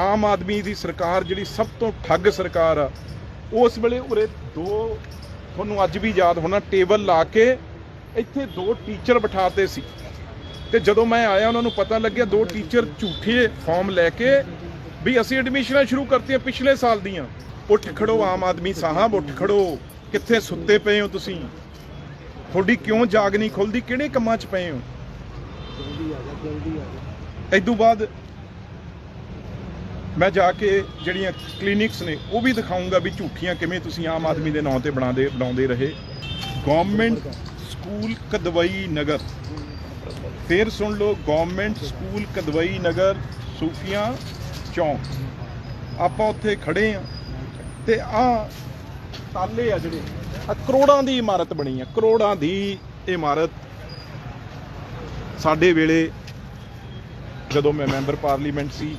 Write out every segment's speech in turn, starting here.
ਆਮ ਆਦਮੀ ਦੀ ਸਰਕਾਰ ਜਿਹੜੀ ਸਭ ਤੋਂ ਠੱਗ ਸਰਕਾਰ ਆ ਉਸ ਵੇਲੇ ਉਰੇ ਦੋ ਤੁਹਾਨੂੰ ਅੱਜ ਵੀ ਯਾਦ ਹੋਣਾ ਟੇਬਲ ਲਾ ਕੇ ਇੱਥੇ ਦੋ ਟੀਚਰ ਬਿਠਾਤੇ ਸੀ। ਤੇ ਜਦੋਂ ਮੈਂ ਆਇਆ ਉਹਨਾਂ ਨੂੰ ਪਤਾ ਲੱਗਿਆ ਦੋ ਟੀਚਰ ਝੂਠੇ ਫਾਰਮ ਲੈ ਕੇ ਵੀ ਅਸੀਂ ਐਡਮਿਸ਼ਨਾਂ ਸ਼ੁਰੂ ਕਰਤੀਆਂ ਪਿਛਲੇ ਸਾਲ ਦੀਆਂ। ਉੱਠ ਖੜੋ ਆਮ ਆਦਮੀ ਸਾਹਿਬ ਉੱਠ ਖੜੋ। ਕਿੱਥੇ ਸੁੱਤੇ ਪਏ ਹੋ ਤੁਸੀਂ? ਤੁਹਾਡੀ ਕਿਉਂ ਜਾਗ ਨਹੀਂ ਖੁੱਲਦੀ? ਕਿਹੜੇ ਕੰਮਾਂ 'ਚ ਪਏ ਹੋ? ਇਦੋਂ ਬਾਅਦ ਮੈਂ ਜਾ ਕੇ ਜਿਹੜੀਆਂ ਕਲੀਨਿਕਸ ਨੇ, ਉਹ ਵੀ ਦਿਖਾਉਂਗਾ ਵੀ ਝੂਠੀਆਂ ਕਿਵੇਂ ਤੁਸੀਂ ਆਮ ਆਦਮੀ ਦੇ ਨਾਂ ਤੇ ਬਣਾਉਂਦੇ ਬਣਾਉਂਦੇ ਰਹੇ। Government school Kidwai Nagar. ਫੇਰ ਸੁਣ ਲਓ ਗਵਰਨਮੈਂਟ ਸਕੂਲ ਕਦਵਈ ਨਗਰ, ਸੂਫੀਆਂ ਚੌਂਕ। ਆਪਾਂ ਉੱਥੇ ਖੜੇ ਆ ਤੇ ਆ ਤਾਲੇ ਆ ਜਿਹੜੇ, ਆ ਕਰੋੜਾਂ ਦੀ ਇਮਾਰਤ ਬਣੀ ਆ, ਕਰੋੜਾਂ ਦੀ ਇਮਾਰਤ। ਸਾਡੇ ਵੇਲੇ ਜਦੋਂ ਮੈਂ ਮੈਂਬਰ ਪਾਰਲੀਮੈਂਟ ਸੀ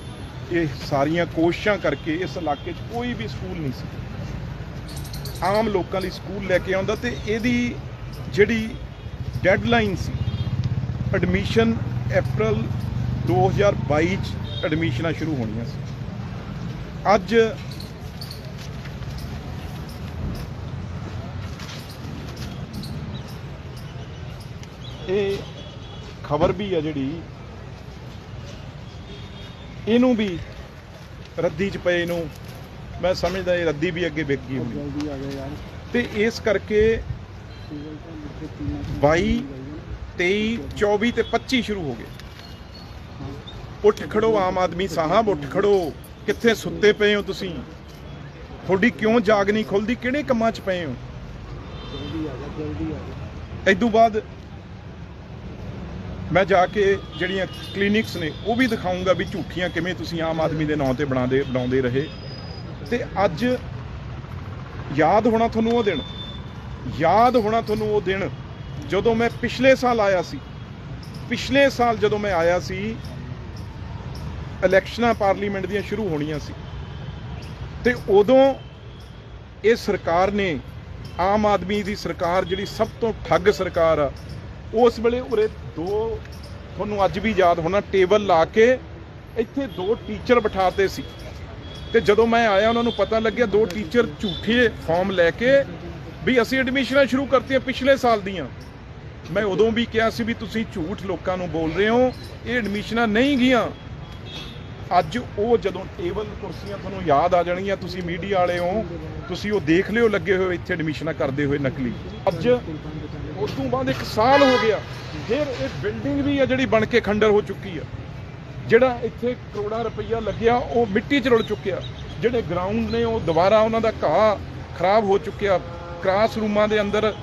ਇਹ ਸਾਰੀਆਂ ਕੋਸ਼ਿਸ਼ਾਂ ਕਰਕੇ ਇਸ ਇਲਾਕੇ 'ਚ ਕੋਈ ਵੀ ਸਕੂਲ ਨਹੀਂ ਸੀ। ਆਮ ਲੋਕਾਂ ਲਈ ਸਕੂਲ ਲੈ ਕੇ ਆਉਂਦਾ ਤੇ ਇਹਦੀ ਜਿਹੜੀ ਡੈਡਲਾਈਨ ਸੀ, ਐਡਮਿਸ਼ਨ April 2022 ਚ ਐਡਮਿਸ਼ਨਾਂ ਸ਼ੁਰੂ ਹੋਣੀਆਂ ਸੀ। ਅੱਜ ਇਹ ਖਬਰ ਵੀ ਹੈ ਜਿਹੜੀ ਇਹਨੂੰ ਵੀ ਰੱਦੀ ਚ ਪਏ ਨੂੰ ਮੈਂ ਸਮਝਦਾ ਇਹ ਰੱਦੀ ਵੀ ਅੱਗੇ ਵਿਕ ਗਈ ਹੋਣੀ। ਤੇ ਇਸ ਕਰਕੇ 22 23 24 ਤੇ 25 ਸ਼ੁਰੂ ਹੋ ਗਏ। ਉੱਠ ਖੜੋ ਆਮ ਆਦਮੀ ਸਾਹਿਬ ਉੱਠ ਖੜੋ। ਕਿੱਥੇ ਸੁੱਤੇ ਪਏ ਹੋ ਤੁਸੀਂ? ਤੁਹਾਡੀ ਕਿਉਂ ਜਾਗ ਨਹੀਂ ਖੁੱਲਦੀ? ਕਿਹੜੇ ਕੰਮਾਂ 'ਚ ਪਏ ਹੋ? ਜਲਦੀ ਆ ਜਾ ਜਲਦੀ ਆ ਜਾ। ਇਦੋਂ ਬਾਅਦ ਮੈਂ ਜਾ ਕੇ ਜਿਹੜੀਆਂ ਕਲੀਨਿਕਸ ਨੇ, ਉਹ ਵੀ ਦਿਖਾਉਂਗਾ ਵੀ ਝੂਠੀਆਂ ਕਿਵੇਂ ਤੁਸੀਂ ਆਮ ਆਦਮੀ ਦੇ ਨਾਂ ਤੇ ਬਣਾਉਂਦੇ ਬਣਾਉਂਦੇ ਰਹੇ। ਤੇ ਅੱਜ ਯਾਦ ਹੋਣਾ ਤੁਹਾਨੂੰ ਉਹ ਦਿਨ, ਯਾਦ ਹੋਣਾ ਤੁਹਾਨੂੰ ਉਹ ਦਿਨ ਜਦੋਂ ਮੈਂ ਪਿਛਲੇ ਸਾਲ ਆਇਆ ਸੀ। ਪਿਛਲੇ ਸਾਲ ਜਦੋਂ ਮੈਂ ਆਇਆ ਸੀ ਇਲੈਕਸ਼ਨਾਂ ਪਾਰਲੀਮੈਂਟ ਦੀਆਂ ਸ਼ੁਰੂ ਹੋਣੀਆਂ ਸੀ। ਤੇ ਉਦੋਂ ਇਹ ਸਰਕਾਰ ਨੇ, ਆਮ ਆਦਮੀ ਦੀ ਸਰਕਾਰ ਜਿਹੜੀ ਸਭ ਤੋਂ ਠੱਗ ਸਰਕਾਰ ਆ ਉਸ ਵੇਲੇ ਉਰੇ ਦੋ ਤੁਹਾਨੂੰ ਅੱਜ ਵੀ ਯਾਦ ਹੋਣਾ, ਟੇਬਲ ਲਾ ਕੇ ਇੱਥੇ ਦੋ ਟੀਚਰ ਬਿਠਾਤੇ ਸੀ। ਤੇ ਜਦੋਂ ਮੈਂ ਆਇਆ, ਉਹਨਾਂ ਨੂੰ ਪਤਾ ਲੱਗਿਆ ਦੋ ਟੀਚਰ ਝੂਠੇ ਫਾਰਮ ਲੈ ਕੇ ਵੀ ਅਸੀਂ ਐਡਮਿਸ਼ਨਾਂ ਸ਼ੁਰੂ ਕਰਤੀਆਂ ਪਿਛਲੇ ਸਾਲ ਦੀਆਂ। ਮੈਂ ਉਦੋਂ ਵੀ ਕਿਹਾ ਸੀ ਵੀ ਤੁਸੀਂ ਝੂਠ ਲੋਕਾਂ ਨੂੰ ਬੋਲ ਰਹੇ ਹੋ, ਇਹ ਐਡਮਿਸ਼ਨਾਂ ਨਹੀਂ ਗਈਆਂ। ਅੱਜ ਉਹ ਜਦੋਂ ਟੇਬਲ, ਕੁਰਸੀਆਂ ਤੁਹਾਨੂੰ ਯਾਦ ਆ ਜਾਣਗੀਆਂ, ਤੁਸੀਂ ਮੀਡੀਆ ਵਾਲੇ ਹੋ, ਤੁਸੀਂ ਉਹ ਦੇਖ ਲਿਓ ਲੱਗੇ ਹੋਏ ਇੱਥੇ ਐਡਮਿਸ਼ਨਾਂ ਕਰਦੇ ਹੋਏ ਨਕਲੀ। ਅੱਜ ਉਸ ਤੋਂ ਬਾਅਦ ਇੱਕ ਸਾਲ ਹੋ ਗਿਆ। ਫਿਰ ਇਹ ਬਿਲਡਿੰਗ ਵੀ ਆ ਜਿਹੜੀ ਬਣ ਕੇ ਖੰਡਰ ਹੋ ਚੁੱਕੀ ਆ। ਜਿਹੜਾ ਇੱਥੇ ਕਰੋੜਾਂ ਰੁਪਈਆ ਲੱਗਿਆ, ਉਹ ਮਿੱਟੀ 'ਚ ਰੁਲ ਚੁੱਕਿਆ। ਜਿਹੜੇ ਗਰਾਊਂਡ ਨੇ, ਉਹ ਦੁਬਾਰਾ ਉਹਨਾਂ ਦਾ ਘਾਹ ਖਰਾਬ ਹੋ ਚੁੱਕਿਆ। ਕਲਾਸ ਰੂਮਾਂ ਦੇ ਅੰਦਰ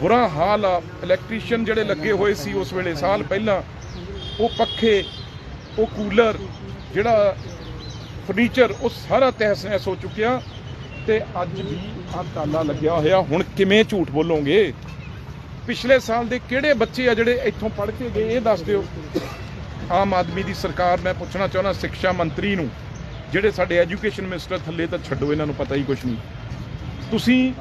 ਬੁਰਾ ਹਾਲ ਆ। ਇਲੈਕਟ੍ਰੀਸ਼ੀਅਨ ਜਿਹੜੇ ਲੱਗੇ ਹੋਏ ਸੀ ਉਸ ਵੇਲੇ, ਸਾਲ ਪਹਿਲਾਂ, ਉਹ ਪੱਖੇ, ਉਹ ਕੂਲਰ, ਜਿਹੜਾ ਫਰਨੀਚਰ ਉਹ ਸਾਰਾ ਤਹਿਸ ਨਹਿਸ ਹੋ ਚੁੱਕਿਆ। ਤੇ ਅੱਜ ਵੀ ਆ ਤਾਲਾ ਲੱਗਿਆ ਹੋਇਆ। ਹੁਣ ਕਿਵੇਂ ਝੂਠ ਬੋਲੋਗੇ? ਪਿਛਲੇ ਸਾਲ ਦੇ ਕਿਹੜੇ ਬੱਚੇ ਆ ਜਿਹੜੇ ਇੱਥੋਂ ਪੜ੍ਹ ਕੇ ਗਏ, ਇਹ ਦੱਸ ਦਿਓ। ਆਮ ਆਦਮੀ ਦੀ ਸਰਕਾਰ, ਮੈਂ ਪੁੱਛਣਾ ਚਾਹੁੰਦਾ ਸਿੱਖਿਆ ਮੰਤਰੀ ਨੂੰ, ਜਿਹੜੇ ਸਾਡੇ ਐਜੂਕੇਸ਼ਨ ਮਿਨਿਸਟਰ ਥੱਲੇ ਤਾਂ ਛੱਡੋ, ਇਹਨਾਂ ਨੂੰ ਪਤਾ ਹੀ ਕੁਝ ਨਹੀਂ। ਤੁਸੀਂ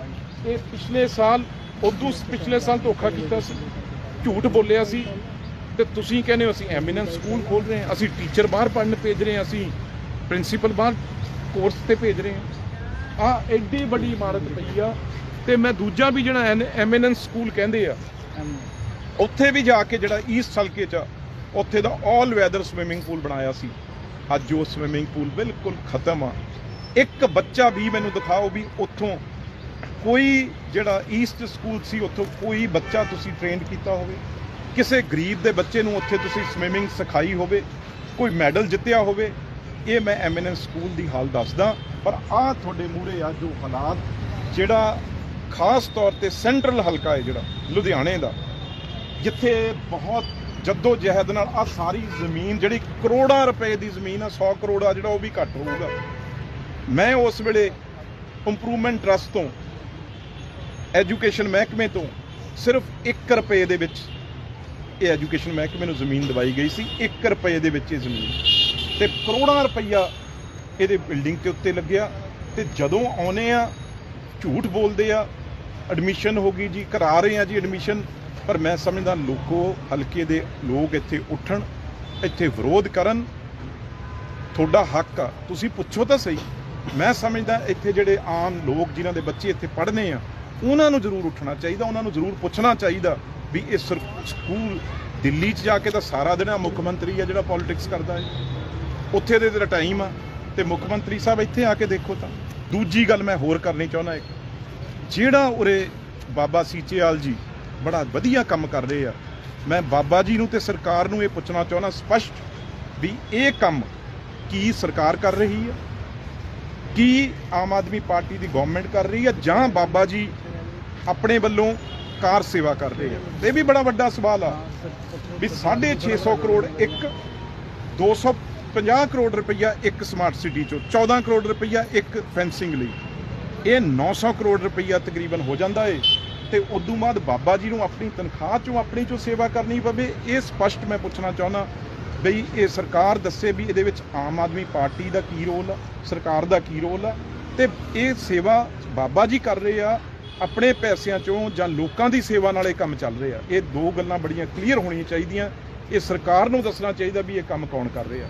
ਇਹ ਪਿਛਲੇ ਸਾਲ, ਉਦੋਂ ਪਿਛਲੇ ਸਾਲ ਧੋਖਾ ਕੀਤਾ ਸੀ, ਝੂਠ ਬੋਲਿਆ ਸੀ, ਤੇ ਤੁਸੀਂ ਕਹਿੰਦੇ ਹੋ ਅਸੀਂ ਐਮੀਨੈਂਸ ਸਕੂਲ ਖੋਲ ਰਹੇ ਹਾਂ, ਅਸੀਂ ਟੀਚਰ ਬਾਹਰ ਪੜ੍ਹਨ ਭੇਜ ਰਹੇ ਹਾਂ, ਅਸੀਂ ਪ੍ਰਿੰਸੀਪਲ ਬਾਹਰ ਕੋਰਸ ਤੇ ਭੇਜ ਰਹੇ ਹਾਂ। ਆ ਐਡੀ ਵੱਡੀ ਇਮਾਰਤ ਪਈ ਆ ਤੇ ਮੈਂ ਦੂਜਾ ਵੀ ਜਿਹੜਾ ਐਮੀਨੈਂਸ ਸਕੂਲ ਕਹਿੰਦੇ ਆ। ਉੱਥੇ ਵੀ ਜਾ ਕੇ ਜਿਹੜਾ ਈਸਟ ਹਲਕੇ ਚ ਆ, ਉੱਥੇ ਦਾ ਆਲ ਵੈਦਰ ਸਵਿਮਿੰਗ ਪੂਲ ਬਣਾਇਆ ਸੀ। ਅੱਜ ਉਹ ਸਵਿਮਿੰਗ ਪੂਲ ਬਿਲਕੁਲ ਖਤਮ ਆ। ਇੱਕ ਬੱਚਾ ਵੀ ਮੈਨੂੰ ਦਿਖਾਓ ਵੀ ਉੱਥੋਂ ਕੋਈ ਜਿਹੜਾ ਈਸਟ ਸਕੂਲ ਸੀ ਉੱਥੋਂ ਕੋਈ ਬੱਚਾ ਤੁਸੀਂ ਟ੍ਰੇਨਡ ਕੀਤਾ ਹੋਵੇ। ਕਿਸੇ ਗਰੀਬ ਦੇ ਬੱਚੇ ਨੂੰ ਉੱਥੇ ਤੁਸੀਂ ਸਵਿਮਿੰਗ ਸਿਖਾਈ ਹੋਵੇ ਕੋਈ ਮੈਡਲ ਜਿੱਤਿਆ ਹੋਵੇ ਇਹ ਮੈਂ ਐਮੀਨੈਂਸ ਸਕੂਲ ਦੀ ਹਾਲ ਦੱਸਦਾ। ਪਰ ਆਹ ਤੁਹਾਡੇ ਮੂਹਰੇ ਆ ਜੋ ਹਾਲਾਤ ਜਿਹੜਾ ਖਾਸ ਤੌਰ ਤੇ ਸੈਂਟਰਲ ਹਲਕਾ ਹੈ ਜਿਹੜਾ, ਲੁਧਿਆਣੇ ਦਾ, ਜਿੱਥੇ ਬਹੁਤ ਜੱਦੋ ਜਹਿਦ ਨਾਲ ਆ ਸਾਰੀ ਜ਼ਮੀਨ ਜਿਹੜੀ ਕਰੋੜਾਂ ਰੁਪਏ ਦੀ ਜ਼ਮੀਨ ਆ 100 ਕਰੋੜ ਆ ਜਿਹੜਾ ਉਹ ਵੀ ਘੱਟ ਹੋਊਗਾ। ਮੈਂ ਉਸ ਵੇਲੇ ਇੰਪਰੂਵਮੈਂਟ ਟਰਸਟ ਤੋਂ ਐਜੂਕੇਸ਼ਨ ਮਹਿਕਮੇ ਤੋਂ ਸਿਰਫ 1 ਰੁਪਏ ਦੇ ਵਿੱਚ ਇਹ ਐਜੂਕੇਸ਼ਨ ਮਹਿਕਮੇ ਨੂੰ ਜ਼ਮੀਨ ਦਵਾਈ ਗਈ ਸੀ 1 ਰੁਪਏ ਦੇ ਵਿੱਚ ਇਹ ਜ਼ਮੀਨ। ਤੇ ਕਰੋੜਾਂ ਰੁਪਈਆ ਇਹਦੇ ਬਿਲਡਿੰਗ ਦੇ ਉੱਤੇ ਲੱਗਿਆ ਤੇ ਜਦੋਂ ਆਉਨੇ ਆ ਝੂਠ ਬੋਲਦੇ ਆ ਐਡਮਿਸ਼ਨ ਹੋ ਗਈ ਜੀ, ਕਰਾ ਰਹੇ ਆ ਜੀ ਐਡਮਿਸ਼ਨ ਪਰ ਮੈਂ ਸਮਝਦਾ ਲੋਕੋ ਹਲਕੇ ਦੇ ਲੋਕ ਇੱਥੇ ਉੱਠਣ, ਇੱਥੇ ਵਿਰੋਧ ਕਰਨ, ਤੁਹਾਡਾ ਹੱਕ ਆ। ਤੁਸੀਂ ਪੁੱਛੋ ਤਾਂ ਸਹੀ। ਮੈਂ ਸਮਝਦਾ ਇੱਥੇ ਜਿਹੜੇ ਆਮ ਲੋਕ ਜਿਨ੍ਹਾਂ ਦੇ ਬੱਚੇ ਇੱਥੇ ਪੜ੍ਹਨੇ ਆ, ਉਹਨਾਂ ਨੂੰ ਜ਼ਰੂਰ ਉੱਠਣਾ ਚਾਹੀਦਾ, ਉਹਨਾਂ ਨੂੰ ਜ਼ਰੂਰ ਪੁੱਛਣਾ ਚਾਹੀਦਾ ਵੀ ਇਹ ਸਰ- ਸਕੂਲ ਦਿੱਲੀ 'ਚ ਜਾ ਕੇ ਤਾਂ ਸਾਰਾ ਦਿਨ ਆ ਮੁੱਖ ਮੰਤਰੀ ਆ ਜਿਹੜਾ ਪੋਲਿਟਿਕਸ ਕਰਦਾ ਹੈ। ਉੱਥੇ ਦੇ ਤੇਰਾ ਟਾਈਮ ਆ, ਤੇ ਮੁੱਖ ਮੰਤਰੀ ਸਾਹਿਬ ਇੱਥੇ ਆ ਕੇ ਦੇਖੋ ਤਾਂ। ਦੂਜੀ ਗੱਲ ਮੈਂ ਹੋਰ ਕਰਨੀ ਚਾਹੁੰਦਾ ਇੱਕ। ਜਿਹੜਾ ਉਰੇ ਬਾਬਾ ਸੀਚੇਵਾਲ ਜੀ ਬੜਾ ਵਧੀਆ ਕੰਮ ਕਰ ਰਹੇ ਆ, ਮੈਂ ਬਾਬਾ ਜੀ ਨੂੰ ਤੇ ਸਰਕਾਰ ਨੂੰ ਇਹ ਪੁੱਛਣਾ ਚਾਹੁੰਦਾ ਸਪਸ਼ਟ ਵੀ ਇਹ ਕੰਮ ਕੀ ਸਰਕਾਰ ਕਰ ਰਹੀ ਹੈ ਕੀ ਆਮ ਆਦਮੀ ਪਾਰਟੀ ਦੀ ਗਵਰਨਮੈਂਟ ਕਰ ਰਹੀ ਹੈ ਜਾਂ ਬਾਬਾ ਜੀ ਆਪਣੇ ਵੱਲੋਂ ਕਾਰ ਸੇਵਾ ਕਰ ਰਹੇ ਆ? ਇਹ ਵੀ ਬੜਾ ਵੱਡਾ ਸਵਾਲ ਆ ਵੀ 650 ਕਰੋੜ ਇੱਕ 250 ਕਰੋੜ ਰੁਪਈਆ ਇੱਕ ਸਮਾਰਟ ਸਿਟੀ ਚੋਂ 14 ਕਰੋੜ ਰੁਪਈਆ ਇੱਕ ਫੈਂਸਿੰਗ ਲਈ। ਇਹ 900 ਕਰੋੜ ਰੁਪਈਆ ਤਕਰੀਬਨ ਹੋ ਜਾਂਦਾ ਏ ਤੇ ਉਦੋਂ ਬਾਅਦ ਬਾਬਾ ਜੀ ਨੂੰ ਆਪਣੀ ਤਨਖਾਹ ਚੋਂ, ਆਪਣੀ ਚੋਂ ਸੇਵਾ ਕਰਨੀ ਪਵੇ, ਇਹ ਸਪਸ਼ਟ ਮੈਂ ਪੁੱਛਣਾ ਚਾਹੁੰਦਾ ਬਈ ਇਹ ਸਰਕਾਰ ਦੱਸੇ ਵੀ ਇਹਦੇ ਵਿੱਚ ਆਮ ਆਦਮੀ ਪਾਰਟੀ ਦਾ ਕੀ ਰੋਲ ਆ, ਸਰਕਾਰ ਦਾ ਕੀ ਰੋਲ ਆ ਤੇ ਇਹ ਸੇਵਾ ਬਾਬਾ ਜੀ ਕਰ ਰਹੇ ਆ, ਆਪਣੇ ਪੈਸਿਆਂ ਚੋਂ ਜਾਂ ਲੋਕਾਂ ਦੀ ਸੇਵਾ ਨਾਲ ਇਹ ਕੰਮ ਚੱਲ ਰਿਹਾ। ਇਹ ਦੋ ਗੱਲਾਂ ਬੜੀਆਂ ਕਲੀਅਰ ਹੋਣੀਆਂ ਚਾਹੀਦੀਆਂ। ਇਹ ਸਰਕਾਰ ਨੂੰ ਦੱਸਣਾ ਚਾਹੀਦਾ ਵੀ ਇਹ ਕੰਮ ਕੌਣ ਕਰ ਰਿਹਾ।